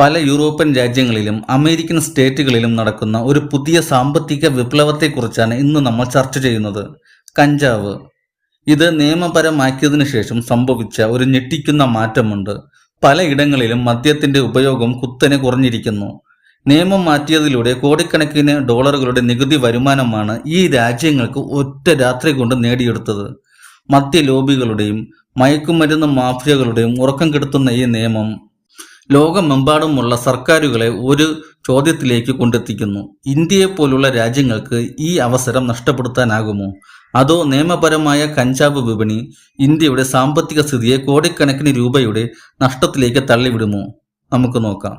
പല യൂറോപ്യൻ രാജ്യങ്ങളിലും അമേരിക്കൻ സ്റ്റേറ്റുകളിലും നടക്കുന്ന ഒരു പുതിയ സാമ്പത്തിക വിപ്ലവത്തെക്കുറിച്ചാണ് ഇന്ന് നമ്മൾ ചർച്ച ചെയ്യുന്നത്. കഞ്ചാവ്. ഇത് നിയമപരമാക്കിയതിനു ശേഷം സംഭവിച്ച ഒരു ഞെട്ടിക്കുന്ന മാറ്റമുണ്ട്. പലയിടങ്ങളിലും മദ്യത്തിന്റെ ഉപയോഗം കുത്തനെ കുറഞ്ഞിരിക്കുന്നു. നിയമം മാറ്റിയതിലൂടെ കോടിക്കണക്കിന് ഡോളറുകളുടെ നികുതി വരുമാനമാണ് ഈ രാജ്യങ്ങൾക്ക് ഒറ്റ രാത്രി കൊണ്ട് നേടിയെടുത്തത്. മദ്യ ലോബികളുടെയും മയക്കുമരുന്ന് മാഫിയകളുടെയും ഉറക്കം കെടുത്തുന്ന ഈ നിയമം ലോകമെമ്പാടുമുള്ള സർക്കാരുകളെ ഒരു ചോദ്യത്തിലേക്ക് കൊണ്ടെത്തിക്കുന്നു. ഇന്ത്യയെ പോലുള്ള രാജ്യങ്ങൾക്ക് ഈ അവസരം നഷ്ടപ്പെടുത്താനാകുമോ? അതോ നിയമപരമായ കഞ്ചാവ് വിപണി ഇന്ത്യയുടെ സാമ്പത്തിക സ്ഥിതിയെ കോടിക്കണക്കിന് രൂപയുടെ നഷ്ടത്തിലേക്ക് തള്ളിവിടുമോ? നമുക്ക് നോക്കാം.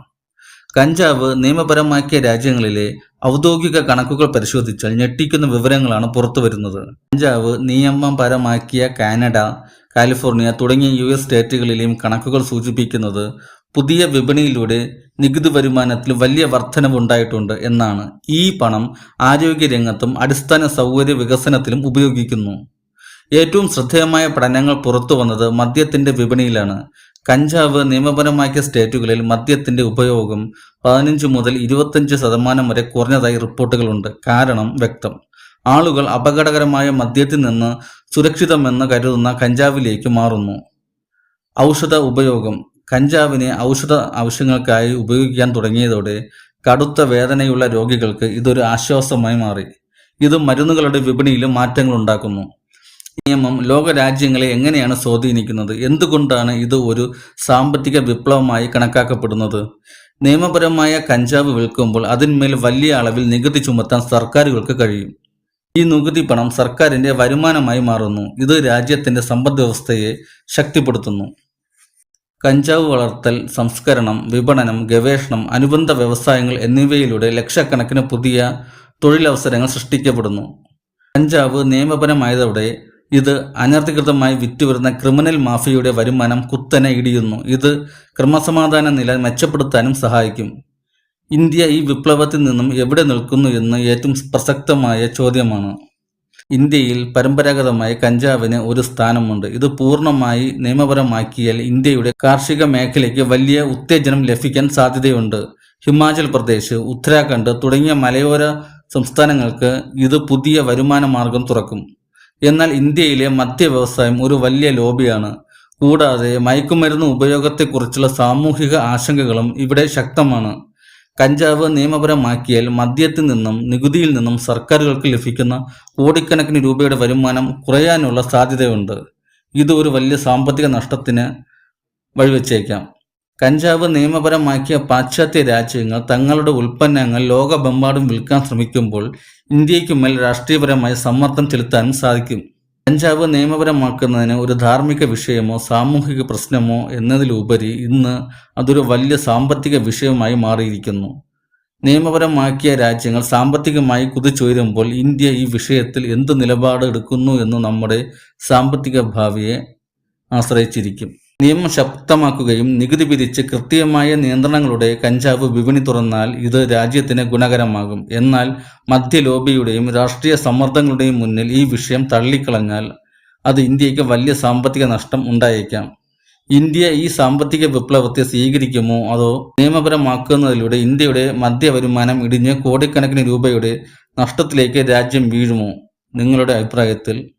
കഞ്ചാവ് നിയമപരമാക്കിയ രാജ്യങ്ങളിലെ ഔദ്യോഗിക കണക്കുകൾ പരിശോധിച്ചാൽ ഞെട്ടിക്കുന്ന വിവരങ്ങളാണ് പുറത്തു വരുന്നത് കഞ്ചാവ് നിയമപരമാക്കിയ കാനഡ കാലിഫോർണിയ തുടങ്ങിയ യു എസ് സ്റ്റേറ്റുകളിലെയും കണക്കുകൾ സൂചിപ്പിക്കുന്നത് പുതിയ വിപണിയിലൂടെ നികുതി വരുമാനത്തിൽ വലിയ വർധനവുണ്ടായിട്ടുണ്ട് എന്നാണ്. ഈ പണം ആരോഗ്യരംഗത്തും അടിസ്ഥാന സൗകര്യ വികസനത്തിലും ഉപയോഗിക്കുന്നു. ഏറ്റവും ശ്രദ്ധേയമായ പഠനങ്ങൾ പുറത്തു വന്നത് മദ്യത്തിന്റെ വിപണിയിലാണ്. കഞ്ചാവ് നിയമപരമാക്കിയ സ്റ്റേറ്റുകളിൽ മദ്യത്തിന്റെ ഉപയോഗം പതിനഞ്ച് മുതൽ ഇരുപത്തഞ്ച് ശതമാനം വരെ കുറഞ്ഞതായി റിപ്പോർട്ടുകളുണ്ട്. കാരണം വ്യക്തം. ആളുകൾ അപകടകരമായ മദ്യത്തിൽ നിന്ന് സുരക്ഷിതമെന്ന് കരുതുന്ന കഞ്ചാവിലേക്ക് മാറുന്നു. ഔഷധ ഉപയോഗം. കഞ്ചാവിനെ ഔഷധ ആവശ്യങ്ങൾക്കായി ഉപയോഗിക്കാൻ തുടങ്ങിയതോടെ കടുത്ത വേദനയുള്ള രോഗികൾക്ക് ഇതൊരു ആശ്വാസമായി മാറി. ഇത് മരുന്നുകളുടെ വിപണിയിലും മാറ്റങ്ങൾ ഉണ്ടാക്കുന്നു. നിയമം ലോകരാജ്യങ്ങളെ എങ്ങനെയാണ് സ്വാധീനിക്കുന്നത്? എന്തുകൊണ്ടാണ് ഇത് ഒരു സാമ്പത്തിക വിപ്ലവമായി കണക്കാക്കപ്പെടുന്നത്? നിയമപരമായ കഞ്ചാവ് വിൽക്കുമ്പോൾ അതിന്മേൽ വലിയ അളവിൽ നികുതി ചുമത്താൻ സർക്കാരുകൾക്ക് കഴിയും. ഈ നികുതി പണം സർക്കാരിന്റെ വരുമാനമായി മാറുന്നു. ഇത് രാജ്യത്തിന്റെ സമ്പദ് വ്യവസ്ഥയെ ശക്തിപ്പെടുത്തുന്നു. കഞ്ചാവ് വളർത്തൽ സംസ്കരണം വിപണനം ഗവേഷണം അനുബന്ധ വ്യവസായങ്ങൾ എന്നിവയിലൂടെ ലക്ഷക്കണക്കിന് പുതിയ തൊഴിലവസരങ്ങൾ സൃഷ്ടിക്കപ്പെടുന്നു. കഞ്ചാവ് നിയമപരമായതോടെ ഇത് അനധികൃതമായി വിറ്റുവരുന്ന ക്രിമിനൽ മാഫിയയുടെ വരുമാനം കുത്തനെ ഇടിയുന്നു. ഇത് ക്രമസമാധാന നില മെച്ചപ്പെടുത്താനും സഹായിക്കും. ഇന്ത്യ ഈ വിപ്ലവത്തിൽ നിന്നും എവിടെ നിൽക്കുന്നു എന്ന് ഏറ്റവും പ്രസക്തമായ ചോദ്യമാണ്. ഇന്ത്യയിൽ പരമ്പരാഗതമായി കഞ്ചാവിന് ഒരു സ്ഥാനമുണ്ട്. ഇത് പൂർണമായി നിയമപരമാക്കിയാൽ ഇന്ത്യയുടെ കാർഷിക മേഖലയ്ക്ക് വലിയ ഉത്തേജനം ലഭിക്കാൻ സാധ്യതയുണ്ട്. ഹിമാചൽ പ്രദേശ് ഉത്തരാഖണ്ഡ് തുടങ്ങിയ മലയോര സംസ്ഥാനങ്ങൾക്ക് ഇത് പുതിയ വരുമാന മാർഗം തുറക്കും. എന്നാൽ ഇന്ത്യയിലെ മദ്യ വ്യവസായം ഒരു വലിയ ലോബിയാണ്. കൂടാതെ മയക്കുമരുന്ന് ഉപയോഗത്തെക്കുറിച്ചുള്ള സാമൂഹിക ആശങ്കകളും ഇവിടെ ശക്തമാണ്. കഞ്ചാവ് നിയമപരമാക്കിയാൽ മദ്യത്തിൽ നിന്നും നികുതിയിൽ നിന്നും സർക്കാരുകൾക്ക് ലഭിക്കുന്ന കോടിക്കണക്കിന് രൂപയുടെ വരുമാനം കുറയാനുള്ള സാധ്യതയുണ്ട്. ഇത് ഒരു വലിയ സാമ്പത്തിക നഷ്ടത്തിന് വഴിവെച്ചേക്കാം. കഞ്ചാവ് നിയമപരമാക്കിയ പാശ്ചാത്യ രാജ്യങ്ങൾ തങ്ങളുടെ ഉൽപ്പന്നങ്ങൾ ലോകമെമ്പാടും വിൽക്കാൻ ശ്രമിക്കുമ്പോൾ ഇന്ത്യയ്ക്ക് മേൽ രാഷ്ട്രീയപരമായി സമ്മർദ്ദം ചെലുത്താനും സാധിക്കും. കഞ്ചാവ് നിയമപരമാക്കുന്നതിന് ഒരു ധാർമ്മിക വിഷയമോ സാമൂഹിക പ്രശ്നമോ എന്നതിലുപരി ഇന്ന് അതൊരു വലിയ സാമ്പത്തിക വിഷയമായി മാറിയിരിക്കുന്നു. നിയമപരമാക്കിയ രാജ്യങ്ങൾ സാമ്പത്തികമായി കുതിച്ചുയരുമ്പോൾ ഇന്ത്യ ഈ വിഷയത്തിൽ എന്ത് നിലപാട് എടുക്കുന്നു എന്ന് നമ്മുടെ സാമ്പത്തിക ഭാവിയെ ആശ്രയിച്ചിരിക്കും. നിയമം ശക്തമാക്കുകയും നികുതി വിധിച്ച് കൃത്യമായ നിയന്ത്രണങ്ങളുടെ കഞ്ചാവ് വിപണി തുറന്നാൽ ഇത് രാജ്യത്തിന് ഗുണകരമാകും. എന്നാൽ മധ്യ ലോബിയുടെയും രാഷ്ട്രീയ സമ്മർദ്ദങ്ങളുടെയും മുന്നിൽ ഈ വിഷയം തള്ളിക്കളഞ്ഞാൽ അത് ഇന്ത്യയ്ക്ക് വലിയ സാമ്പത്തിക നഷ്ടം ഉണ്ടായേക്കാം. ഇന്ത്യ ഈ സാമ്പത്തിക വിപ്ലവത്തെ സ്വീകരിക്കുമോ അതോ നിയമപരമാക്കുന്നതിലൂടെ ഇന്ത്യയുടെ മധ്യ വരുമാനം ഇടിഞ്ഞ് കോടിക്കണക്കിന് രൂപയുടെ നഷ്ടത്തിലേക്ക് രാജ്യം വീഴുമോ? നിങ്ങളുടെ അഭിപ്രായത്തിൽ